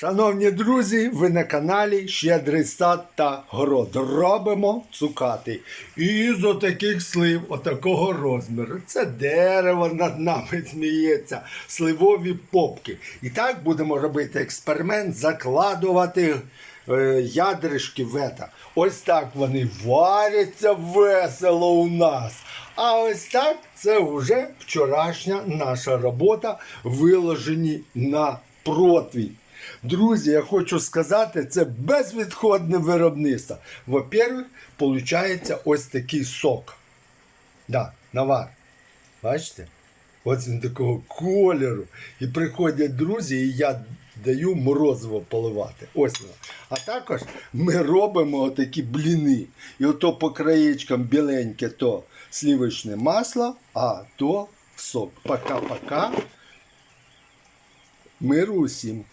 Шановні друзі, ви на каналі Щедрий сад та город. Робимо цукати. І з отаких слив, отакого розміру. Це дерево над нами сміється, сливові попки. І так будемо робити експеримент, закладувати е, ядришки в ета. Ось так вони варяться весело у нас. А ось так це вже вчорашня наша робота, виложені на противень. Друзі, я хочу сказати, це безвідходне виробництво. Во-первых, виходить ось такий сок. Да, навар. Бачите? Ось він такого кольору. І приходять друзі, і я даю морозиво поливати. Ось воно. А також ми робимо отакі бліни. І ото по краєчкам біленьке то сливочне масло, а то сок. Пока-пока. Миру усім.